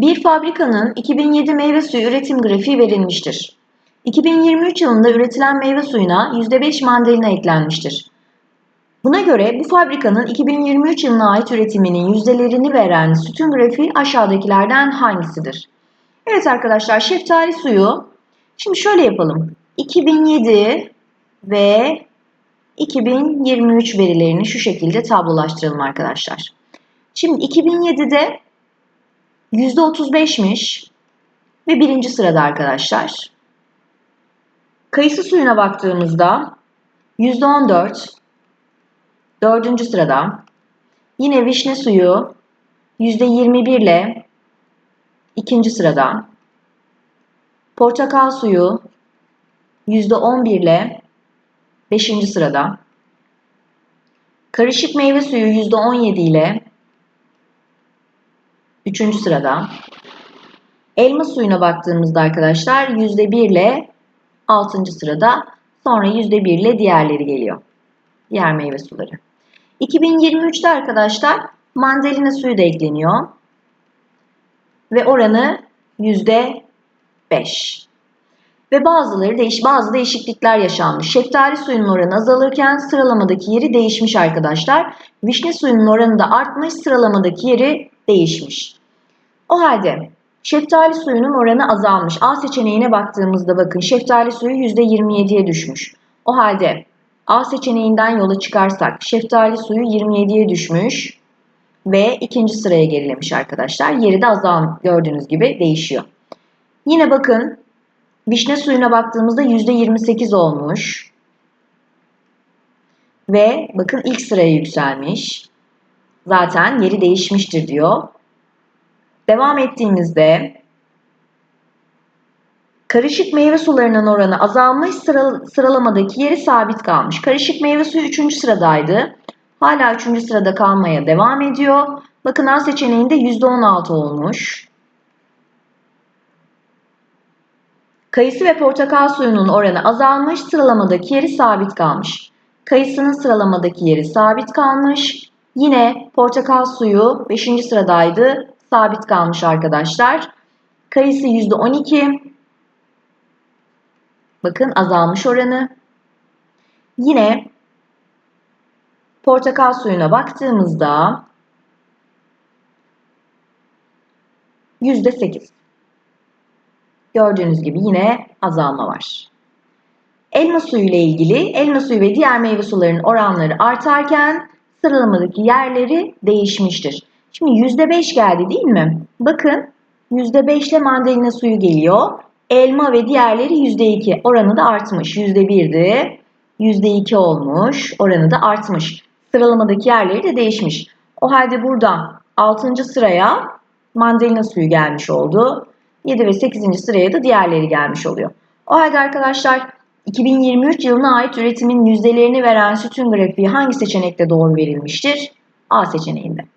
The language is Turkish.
Bir fabrikanın 2007 meyve suyu üretim grafiği verilmiştir. 2023 yılında üretilen meyve suyuna %5 mandalina eklenmiştir. Buna göre bu fabrikanın 2023 yılına ait üretiminin yüzdelerini veren sütun grafiği aşağıdakilerden hangisidir? Evet arkadaşlar şeftali suyu şimdi şöyle yapalım. 2007 ve 2023 verilerini şu şekilde tablolaştıralım arkadaşlar. Şimdi 2007'de %35'miş ve birinci sırada arkadaşlar. Kayısı suyuna baktığımızda %14, dördüncü sırada. Yine vişne suyu %21 ile ikinci sırada. Portakal suyu %11 ile beşinci sırada. Karışık meyve suyu %17 ile Üçüncü sırada. Elma suyuna baktığımızda arkadaşlar %1 ile 6. sırada. Sonra %1 ile diğerleri geliyor. Diğer meyve suları. 2023'te arkadaşlar mandalina suyu da ekleniyor. Ve oranı %5. Ve bazıları değiş bazı değişiklikler yaşanmış. Şeftali suyunun oranı azalırken sıralamadaki yeri değişmiş arkadaşlar. Vişne suyunun oranı da artmış, sıralamadaki yeri değişmiş. O halde şeftali suyunun oranı azalmış. A seçeneğine baktığımızda bakın şeftali suyu %27'ye düşmüş. O halde A seçeneğinden yola çıkarsak şeftali suyu 27'ye düşmüş ve ikinci sıraya gerilemiş arkadaşlar. Yeri de azal gördüğünüz gibi değişiyor. Yine bakın vişne suyuna baktığımızda %28 olmuş. Ve bakın ilk sıraya yükselmiş. Zaten yeri değişmiştir diyor. Devam ettiğimizde karışık meyve sularının oranı azalmış sıralamadaki yeri sabit kalmış. Karışık meyve suyu 3. sıradaydı. Hala 3. sırada kalmaya devam ediyor. Bakın A seçeneğinde %16 olmuş. Kayısı ve portakal suyunun oranı azalmış, sıralamadaki yeri sabit kalmış. Kayısının sıralamadaki yeri sabit kalmış. Yine portakal suyu 5. sıradaydı, sabit kalmış arkadaşlar. Kayısı %12. Bakın azalmış oranı. Yine portakal suyuna baktığımızda %8. Gördüğünüz gibi yine azalma var. Elma suyu ile ilgili elma suyu ve diğer meyve sularının oranları artarken sıralamadaki yerleri değişmiştir. Şimdi %5 geldi değil mi? Bakın %5 ile mandalina suyu geliyor. Elma ve diğerleri %2. Oranı da artmış. %1'di. %2 olmuş. Oranı da artmış. Sıralamadaki yerleri de değişmiş. O halde burada 6. sıraya mandalina suyu gelmiş oldu. 7 ve 8. sıraya da diğerleri gelmiş oluyor. O halde arkadaşlar 2023 yılına ait üretimin yüzdelerini veren sütun grafiği hangi seçenekte doğru verilmiştir? A seçeneğinde.